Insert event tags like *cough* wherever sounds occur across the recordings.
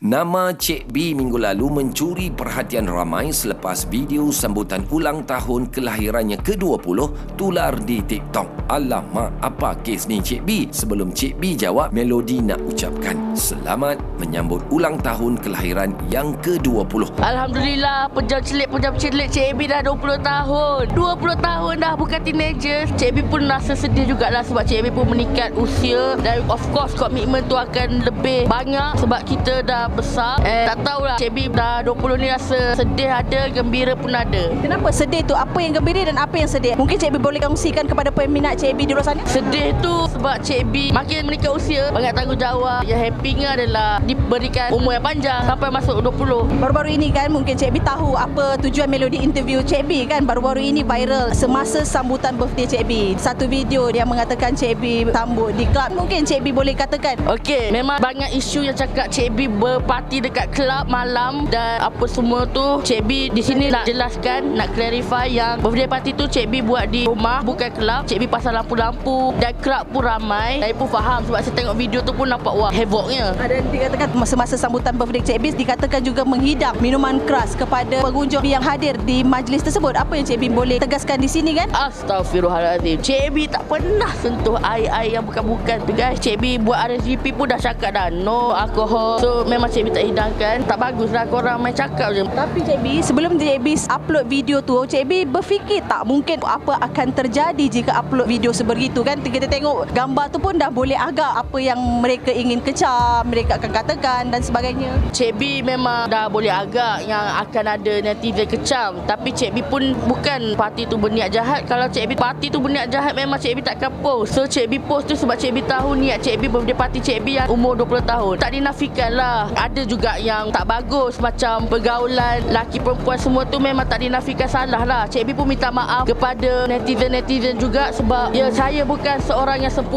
Nama Cik B minggu lalu mencuri perhatian ramai selepas video sambutan ulang tahun kelahirannya ke-20 tular di TikTok. Alamak, apa kes ni Cik B? Sebelum Cik B jawab, Melody nak ucapkan selamat menyambut ulang tahun kelahiran yang ke-20. Alhamdulillah Pejam celik Pejam celik Cik Abi dah 20 tahun 20 tahun dah Bukan teenager Cik Abi pun rasa sedih jugalah Sebab Cik Abi pun meningkat usia Dan of course Komitmen tu akan lebih banyak Sebab kita dah besar eh, Tak tahulah Cik Abi dah 20 ni rasa Sedih ada Gembira pun ada Kenapa sedih tu? Apa yang gembira dan apa yang sedih? Mungkin Cik B boleh kongsikan kepada peminat Cik B di luar sana? Sedih tu sebab Cik B makin meningkat usia Banyak tanggungjawab Yang happynya adalah Diberikan umur yang panjang Sampai masuk 20 Baru-baru ini kan mungkin Cik B tahu apa tujuan melodi interview Cik B kan baru-baru ini viral semasa sambutan birthday Cik B. Satu video yang mengatakan Cik B sambut di kelab. Mungkin Cik B boleh katakan Okey, memang banyak isu yang cakap Cik B berparti dekat kelab malam dan apa semua tu Cik B di sini nak jelaskan, nak clarify yang birthday party tu Cik B buat di rumah bukan kelab. Cik B pasal lampu-lampu dan kelab pun ramai. Saya pun faham sebab saya tengok video tu pun nampak wah havoc-nya. ada dikatakan semasa sambutan birthday Cik B dikatakan juga menghidang minuman keras kepada pengunjung yang hadir di majlis tersebut. Apa yang Cik B boleh tegaskan di sini kan? Astaghfirullahaladzim Cik B tak pernah sentuh air-air yang bukan-bukan tu guys Cik B buat RSVP pun dah cakap dah No alkohol So memang Cik B tak hidangkan Tak bagus lah korang main cakap je Tapi Cik B, sebelum Cik B upload video tu, Cik B berfikir tak mungkin apa akan terjadi jika upload video sebegitu kan? Kita tengok gambar tu pun dah boleh agak apa yang mereka ingin kecam, mereka akan katakan dan sebagainya. Cik B memang dah boleh agak yang akan ada netizen kecam. Tapi Cik B pun bukan parti tu berniat jahat. Kalau Cik B parti tu berniat jahat memang Cik B takkan post. So Cik B post tu sebab Cik B tahu niat Cik B birthday party Cik B yang umur 20 tahun. Tak dinafikan lah. Ada juga yang tak bagus Macam pergaulan laki perempuan semua tu memang tak dinafikan salah lah. Cik B pun minta maaf kepada netizen-netizen juga Sebab ya saya bukan seorang yang sempurna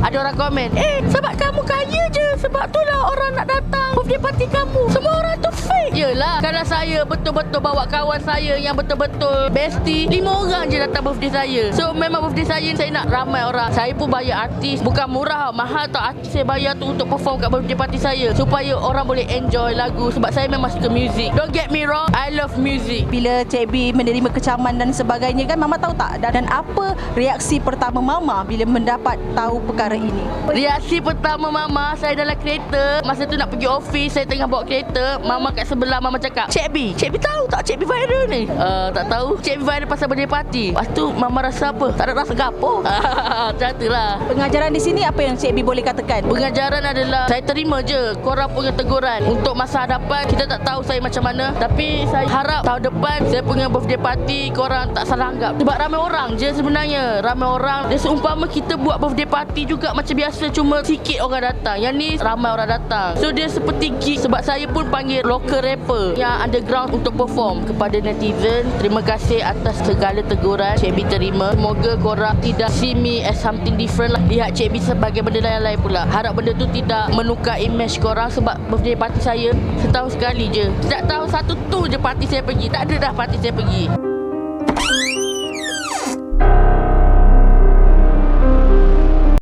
Ada orang komen Eh sebab kamu kaya je. Sebab tu lah orang nak datang. Birthday party kamu. Semua orang Yelah Kalau saya betul-betul bawa kawan saya Yang betul-betul bestie Lima orang je datang birthday saya. So memang birthday saya Saya nak ramai orang. Saya pun bayar artis. Bukan murah Mahal tau. Artis saya bayar tu Untuk perform kat birthday party saya. Supaya orang boleh enjoy lagu. Sebab saya memang suka music. Don't get me wrong I love music. Bila Cik B menerima kecaman dan sebagainya kan Mama tahu tak? Dan, dan apa reaksi pertama Mama bila mendapat tahu perkara ini? Reaksi pertama mama Saya dalam kereta. Masa tu nak pergi office Saya tengah bawa kereta. Mama kat sebelah Mama cakap Cik B Cik B tahu tak Cik B viral ni? Uh, Tak tahu. Cik B viral pasal birthday party. Lepas tu Mama rasa apa? Tak ada rasa gapo. *laughs* Macam tu lah. Pengajaran di sini apa yang Cik B boleh katakan? Pengajaran adalah Saya terima je Korang punya teguran. Untuk masa hadapan Kita tak tahu saya macam mana. Tapi saya harap Tahun depan Saya punya birthday party Korang tak salah anggap. Sebab ramai orang je sebenarnya. Ramai orang Dia seumpama kita buat birthday party juga Macam biasa. Cuma sikit orang datang. Yang ni ramai orang datang. So dia seperti gig Sebab saya pun panggil local rapper Yang underground untuk perform Kepada netizen. Terima kasih atas segala teguran Cik B terima. Semoga korang tidak see me as something different lah. Lihat Cik B sebagai benda yang lain pula. Harap benda tu tidak menukar image korang Sebab birthday party saya Setahun sekali je. Setiap tahun satu tu je party saya pergi. Tak ada dah party saya pergi